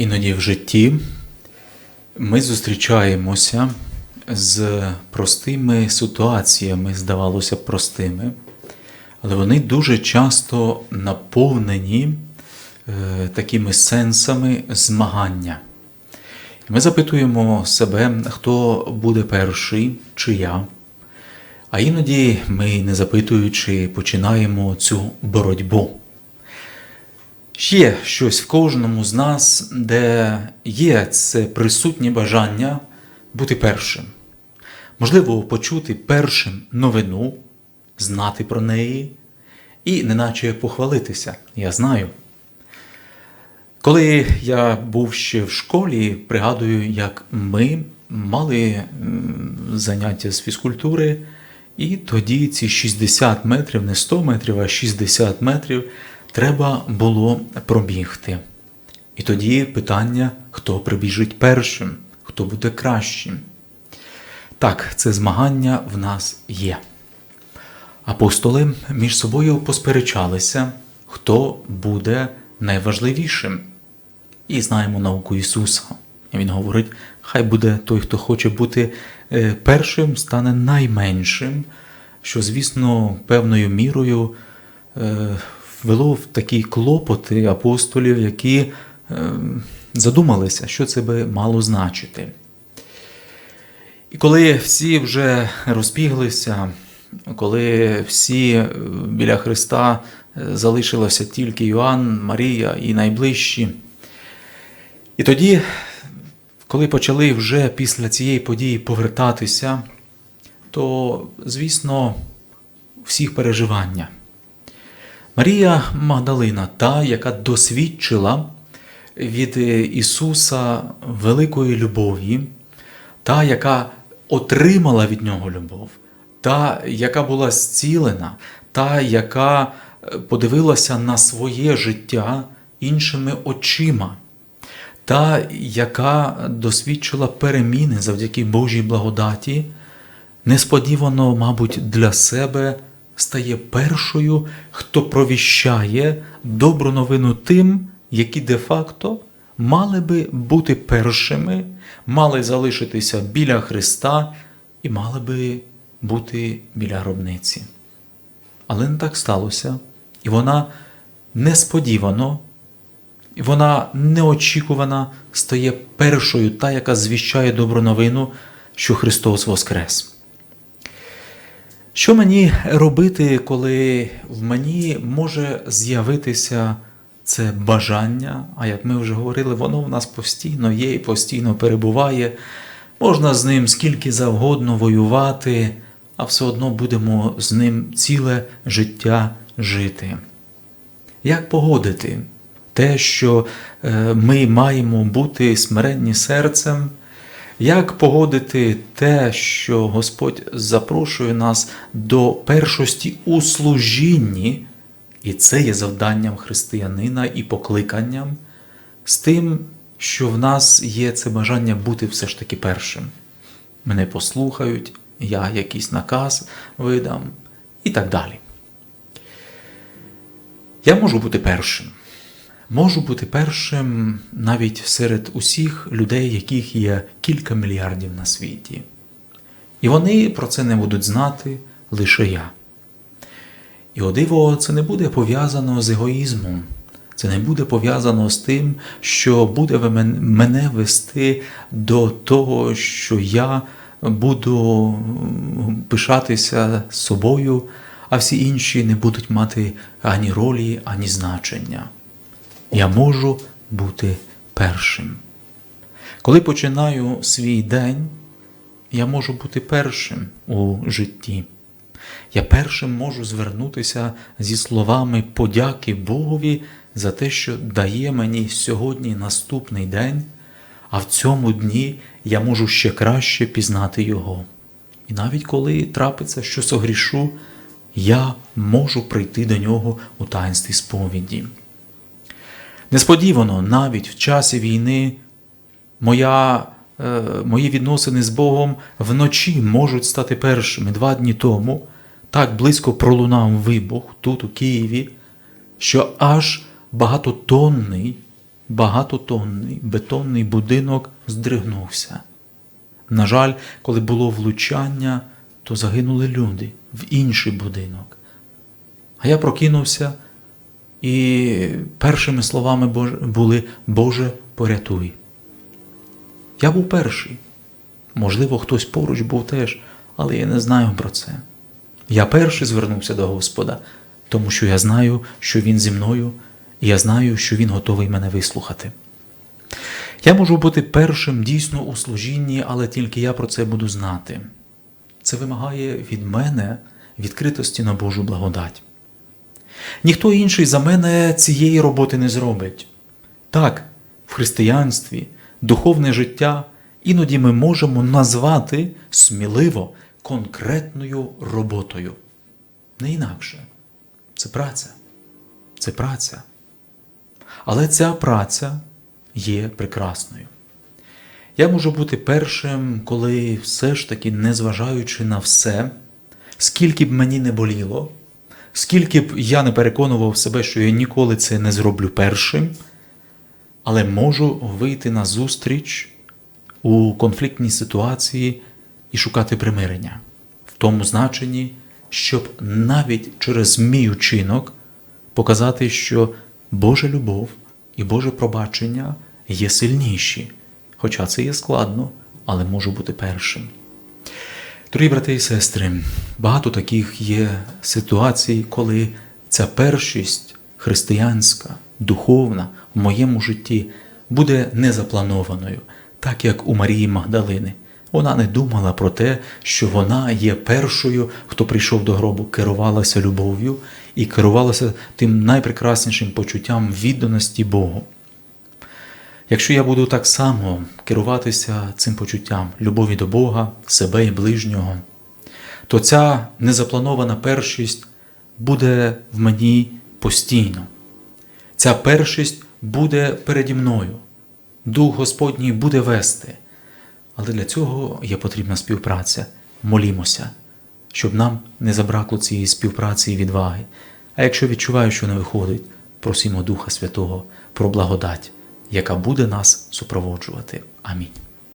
Іноді в житті ми зустрічаємося з простими ситуаціями, здавалося простими, але вони дуже часто наповнені е, такими сенсами змагання. Ми запитуємо себе, хто буде перший, чи я. А іноді ми, не запитуючи, починаємо цю боротьбу. Є щось в кожному з нас, де є це присутнє бажання бути першим. Можливо, почути першим новину, знати про неї і неначе похвалитися. Я знаю. Коли я був ще в школі, пригадую, як ми мали заняття з фізкультури, і тоді ці 60 метрів, не 100 метрів, а 60 метрів треба було пробігти. І тоді питання, хто прибіжить першим, хто буде кращим. Так, це змагання в нас є. Апостоли між собою посперечалися, хто буде найважливішим. І знаємо науку Ісуса. Він говорить: хай буде той, хто хоче бути е, першим, стане найменшим, що, звісно, певною мірою е, ввело в такі клопоти апостолів, які е, задумалися, що це би мало значити. І коли всі вже розбіглися, коли всі е, біля Христа е, залишилося тільки Йоанн, Марія і найближчі. І тоді, коли почали вже після цієї події повертатися, то, звісно, всіх переживання. Марія Магдалина, та, яка досвідчила від Ісуса великої любові, та, яка отримала від Нього любов, та, яка була зцілена, та, яка подивилася на своє життя іншими очима, та, яка досвідчила переміни завдяки Божій благодаті, несподівано, мабуть, для себе стає першою, хто провіщає добру новину тим, які де-факто мали би бути першими, мали залишитися біля Христа і мали би бути біля гробниці. Але не так сталося, і вона несподівано, вона неочікувана стає першою, та, яка звіщає добру новину, що Христос Воскрес. Що мені робити, коли в мені може з'явитися це бажання, а як ми вже говорили, воно в нас постійно є і постійно перебуває. Можна з ним скільки завгодно воювати, а все одно будемо з ним ціле життя жити. Як погодити те, що е, ми маємо бути смиренні серцем? Як погодити те, що Господь запрошує нас до першості у служінні, і це є завданням християнина і покликанням, з тим, що в нас є це бажання бути все ж таки першим. Мене послухають, я якийсь наказ видам і так далі. Я можу бути першим. Можу бути першим навіть серед усіх людей, яких є кілька мільярдів на світі. І вони про це не будуть знати лише я. І о диво, це не буде пов'язано з егоїзмом, це не буде пов'язано з тим, що буде мене вести до того, що я буду пишатися собою, а всі інші не будуть мати ані ролі, ані значення. Я можу бути першим. Коли починаю свій день, я можу бути першим у житті. Я першим можу звернутися зі словами подяки Богові за те, що дає мені сьогодні наступний день, а в цьому дні я можу ще краще пізнати Його. І навіть коли трапиться, що согрішу, я можу прийти до нього у таїнстві сповіді. Несподівано, навіть в часі війни, моя, е, мої відносини з Богом вночі можуть стати першими два дні тому. Так близько пролунав вибух тут, у Києві, що аж багатотонний багатотонний бетонний будинок здригнувся. На жаль, коли було влучання, то загинули люди в інший будинок. А я прокинувся, і першими словами були Боже, порятуй. Я був перший. Можливо, хтось поруч був теж, але я не знаю про це. Я перший звернувся до Господа, тому що я знаю, що Він зі мною, і я знаю, що Він готовий мене вислухати. Я можу бути першим дійсно у служінні, але тільки я про це буду знати. Це вимагає від мене відкритості на Божу благодать. Ніхто інший за мене цієї роботи не зробить. Так, в християнстві духовне життя іноді ми можемо назвати сміливо конкретною роботою. Не інакше. Це праця. Це праця. Але ця праця є прекрасною. Я можу бути першим, коли все ж таки, незважаючи на все, скільки б мені не боліло, скільки б я не переконував себе, що я ніколи це не зроблю першим, але можу вийти на зустріч у конфліктній ситуації і шукати примирення в тому значенні, щоб навіть через мій учинок показати, що Божа любов і Боже пробачення є сильніші. Хоча це є складно, але можу бути першим. Дорогі брати і сестри, багато таких є ситуацій, коли ця першість християнська, духовна в моєму житті буде незапланованою, так як у Марії Магдалини. Вона не думала про те, що вона є першою, хто прийшов до гробу, керувалася любов'ю і керувалася тим найпрекраснішим почуттям відданості Богу. Якщо я буду так само керуватися цим почуттям любові до Бога, себе і ближнього, то ця незапланована першість буде в мені постійно. Ця першість буде переді мною. Дух Господній буде вести. Але для цього є потрібна співпраця. Молімося, щоб нам не забракло цієї співпраці і відваги. А якщо відчуваю, що не виходить, просимо Духа Святого про благодать, яка буде нас супроводжувати. Амінь.